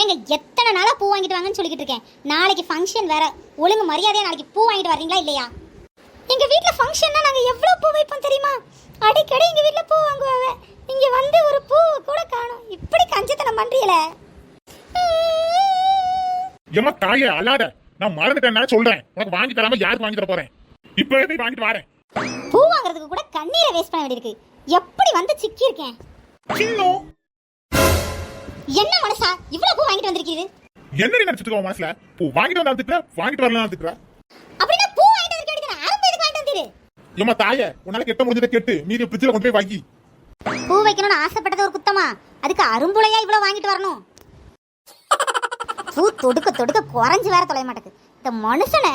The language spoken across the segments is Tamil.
ஏங்க எத்தனை நாளா பூ வாங்கிட்டு வாங்கன்னு சொல்லிக்கிட்டு இருக்கேன். நாளைக்கு ஃபங்க்ஷன் வேற. ஒழுங்கு மரியாதையா நாளைக்கு பூ வாங்கிட்டு வர்றீங்களா இல்லையா? எங்க வீட்ல ஃபங்க்ஷன்னா நாங்க எவ்வளவு பூ வைப்போம் தெரியுமா? அடிக்கடி எங்க வீட்ல பூ வாங்குவாங்க. இங்க வந்து ஒரு பூ கூட காணும். இப்படி கஞ்சத்தனம் பண்றீங்களே? ஏமா தாயே அல்லாத நான் மறந்துட்டேன் சொல்றேன். உனக்கு வாங்கி தராம யாருக்கு வாங்கி தர போறேன்? இப்பவே போய் வாங்கிட்டு வரேன். பூ வாங்குறதுக்கு கூட கண்ணீரை வேஸ்ட் பண்ண வேண்டியிருக்கு. எப்படி வந்து சிக்கி இருக்கேன் என்ன மனசா? இவ்வளவு பூ வாங்கிட்டு வந்திருக்கீது என்ன நீ நினைச்சிட்டு இருக்க உன் மனசுல? பூ வாங்கிட்டு வந்தா திட்டுற வாங்கிட்டு வரலாம் திட்டுற. அப்படின்னா பூ வாங்கிட்டு வந்திருக்க வேண்டியது அரும்பு எதுக்கு வாங்கிட்டு வந்தீரு? ஏமா தாயே உன்னால கெட்ட முடிஞ்சதை கெட்டு மீதி ஃப்ரிட்ஜில் கொண்டு போய் வாங்கி. பூ வைக்கணும்னு ஆசைப்பட்டது ஒரு குத்தமா? அதுக்கு அரும்புலையா இவ்வளவு வாங்கிட்டு வரணும்? பூ தொடுக்க தொடுக்க குறைஞ்சு வேற தொலைய மாட்டேங்குது. இந்த மனுஷனை.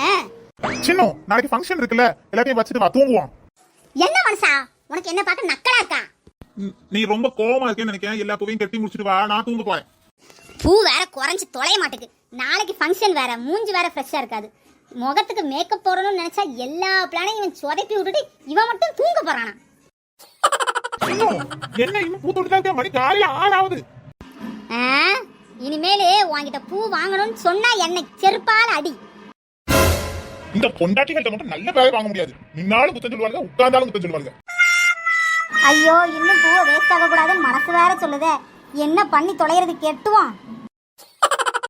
சின்னம் நாளைக்கு ஃபங்க்ஷன் இருக்குல்ல எல்லாத்தையும் வச்சுட்டு வா தூங்குவோம். என்ன மனுஷா? உனக்கு என்ன பார்க்க நக்கலா இருக்கா? நீ ரொம்ப கோவமா இருக்கேன்னு நினைக்கிறேன். எல்லா பூவையும் கட்டி முடிச்சிட்டு வா நான் தூங்க போறேன். பூ வேற குறைஞ்சு தொலைய மாட்டேங்குது. நாளைக்கு ஃபங்க்ஷன் வேற மூஞ்சி வேற ஃப்ரெஷ்ஷா இருக்காது. முகத்துக்கு மேக்கப் போடணும்னு நினைச்சா எல்லா பிளானையும் இவன் சொதப்பி விட்டுட்டு இவன் மட்டும் தூங்க போறானா? என்ன பூ தொட்டு மணி காலையில ஆறாவது? இனிமேலு உன்கிட்ட பூ வாங்கணும்னு சொன்னா என்னை செருப்பால அடி. இந்த பொண்டாட்டிகள்கிட்ட மட்டும் நல்ல பேரை வாங்க முடியாது. நின்னாலும் குத்தம் சொல்லுவாங்க உட்கார்ந்தாலும் குத்தம் சொல்லுவாங்க ஐயோ இன்னும் பூவை வேஸ்ட் ஆகக்கூடாதுன்னு மனசு வேற சொல்லுதே. என்ன பண்ணி தொலைகிறது கெட்டுவான்.